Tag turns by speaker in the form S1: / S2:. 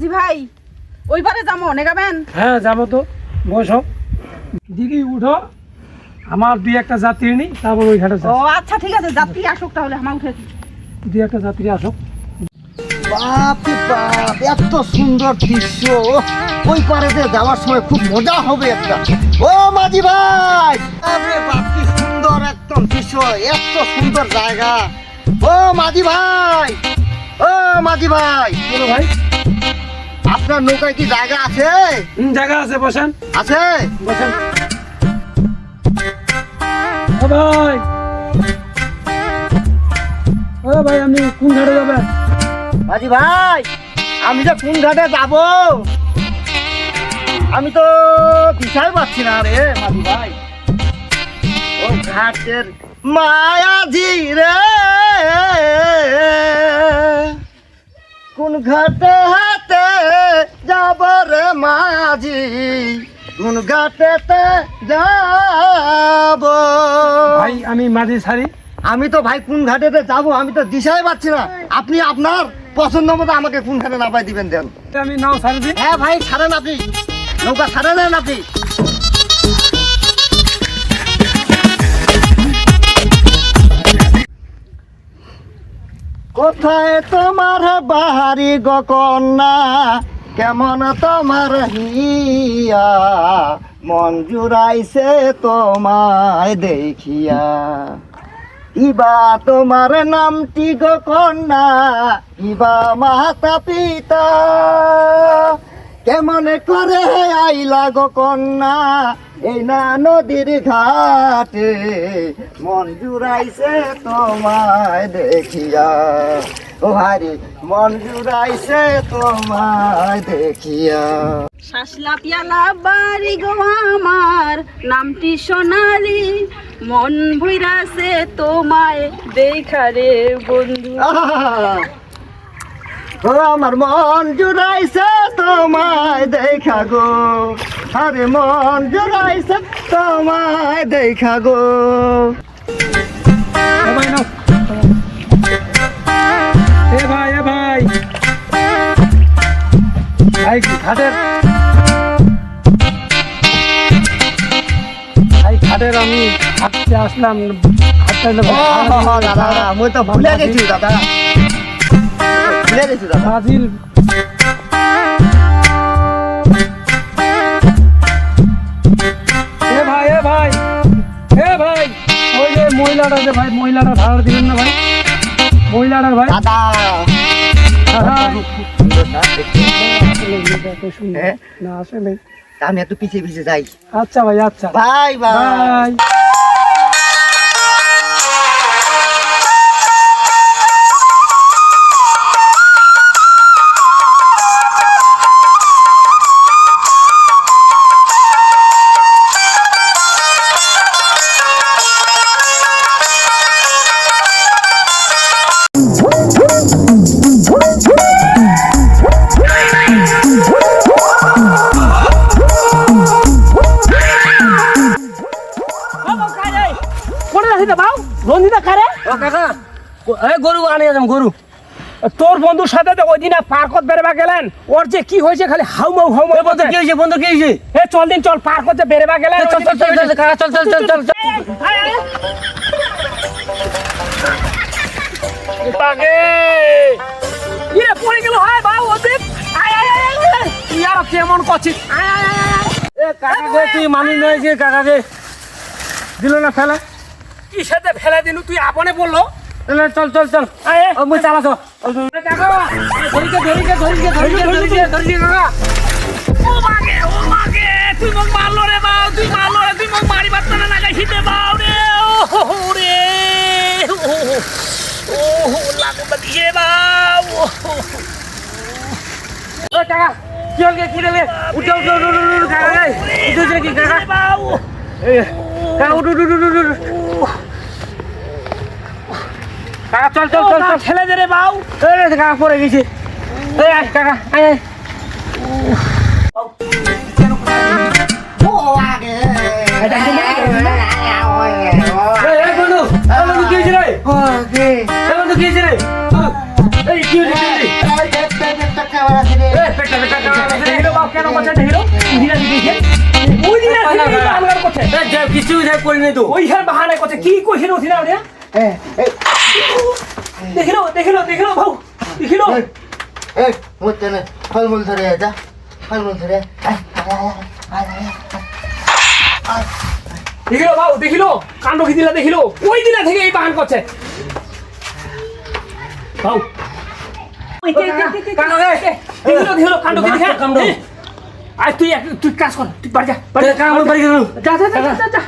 S1: মাঝি ভাই ওই পারে যাব নেগাবেন
S2: হ্যাঁ যাব তো। বসো। দিদি উঠো। আমার দুই একটা যাত্রী নি তারপর ওই ঘাটে
S1: ও আচ্ছা ঠিক আছে যাত্রী আসুক তাহলে আমার উঠে
S2: দুই। একটা যাত্রী আসো
S3: বাপরে বাপ এত সুন্দর দৃশ্য। ওই পারেতে যাওয়ার সময় খুব মজা হবে একটা। ও মাঝি ভাই! আরে বাপ কি সুন্দর একদম দৃশ্য এত সুন্দর জায়গা। ও মাঝি ভাই! ও মাঝি ভাই!
S2: বলো ভাই।
S3: আপনার নৌকায় কি জায়গা আছে?
S2: জায়গা আছে বসেন।
S3: আছে?
S2: বসেন। ভাই। ও ভাই আপনি কোন ঘাটে যাবেন?
S3: মাঝি ভাই আমি যে কোন ঘাটে যাব? আমি তো দিশাই পাচ্ছি না রে মাঝি ভাই। ও ঘাটের মায়াজি রে। কোন ঘাটে হাতে যাব রে মাঝি কোন ঘাটেতে যাব?
S2: ভাই আমি মাঝি ছাড়ি।
S3: আমি তো ভাই কোন ঘাটেতে যাব আমি তো দিশাই পাচ্ছি না। আপনি আপনার পছন্দ মতো আমাকে কোন ঘাটে নাপাই দিবেন দেন।
S2: আমি নাও দিই
S3: হ্যাঁ ভাই ছাড়েন আপনি। নৌকা ছাড়ে নেন আপনি। কোথায় তোমার বাহারি গো কন্যা? কেমন তোমার হিয়া? মন জুড়াইছে তোমায় দেখিয়া। ইবা তোমার নামটি গো কন্যা, ইবা মাতা পিতা। কেমন করে আইলা গো কন্যা, এই না নদীর ঘাটে। মন জুড়াইছে তোমায় দেখিয়া। ও হারি মন জুড়াইছে তোমায় দেখিয়া।
S1: শাসলা পিয়ালা বাড়ি গো আমার নামটি সোনালি। মন ভৈরাছে তোমায় দেখা রে বন্ধু।
S3: ও আমার মন জুড়াইছে তোমায় দেখা গো। আরে মন জুড়াইছে তোমায় দেখা গো।
S2: ভাই ঘাটের ভাই ঘাটের আমি হাঁটতে আসলাম
S3: দাদা মুই তো ভুলে গেছি দাদা। ভুলে গেছি দাদা।
S2: এ ভাই এ ভাই এ ভাই ওই যে মহিলাটা যে ভাই মহিলাটা ভাড়া দিবেন না ভাই? মহিলাটার ভাই?
S3: দাদা না। হ্যাঁ?
S2: আসলে
S3: আমি এত পিছিয়ে পিছিয়ে যাই
S2: আচ্ছা ভাই আচ্ছা
S3: বাই বাই
S2: বাই কোনে আসিতে বাউ রঞ্জিতা কারে
S4: ও কাকা এ গরু আনে যাম গরু।
S2: তোর বন্ধুর সাথে তো ওই দিন পার্কত বেরবা গেলেন। ওর যে কি হয়েছে খালি হাউমাউ হাউমাউ
S4: বন্ধু কি হয়েছে বন্ধু কি হয়েছে?
S2: এ চল দিন চল পার্কতে বেরবা গেলেন
S4: চল চল চল চল কাকা চল চল চল
S2: বাগে। ইয়ে পড়ে গেল হায় বাউ ওদিক আয় আয় আয় ইয়ার কেমন করছিস? আয় আয় আয়,
S4: এ কাকাকে তুই মানি কাকাকে।
S2: দিল না ফেলে। কি সাথে ফেলে দিনু তুই আপনে বলল?
S4: চল চল চল। মুই চালাছ ধরিকে ধরিকে ধরিকে ধরিকে ধরিকে ধরিকে কাকা।
S2: ও মাগে ও মাগে তুই মোক মারলো রে বাউ তুই মারলো রে তুই মোক মারি বাত না লাগাইছিতে বাউ রে। ও রে। ও লাগো বাদিয়ে বাউ ও হো হো।
S4: ও কাকা কি হল কি রে উঠে উঠে উঠে উঠে উঠে কাকা উঠে উঠে কি কাকা।
S2: বাউ
S4: কাকা উঠে উঠে উঠে উঠে। কাকা চল চল চল চল।
S2: ঠেলে দে রে বাউ।
S4: কাকা পড়ে গেছে। এই আয় কাকা আয় আয়।
S2: কেন করছে দেখিলো
S4: কিছু করিনি তো।
S2: ওই হ্যাঁ বাহানা করছে কি কইছে নথি না ওরে দেখিলো দেখিলো দেখিলো ভাউ দেখিলো।
S3: এই, এই, মোর তেনে ফলমূল ধরে যা। ফলমূল ধরে।
S2: দেখিলো ভাউ দেখিলো। কাণ্ড কি দিলা দেখিলো? ওই দিনা থেকে এই বাহান করছে? ভাউ কাণ্ড দেখিলো দেখিলো কাণ্ড কি দেখা
S4: কাণ্ড।
S2: আয় তুই তুই কাজ কর তুই বাড়ি যা বাড়ি যা।
S4: কাম বাড়ি
S2: যা যা যা যা।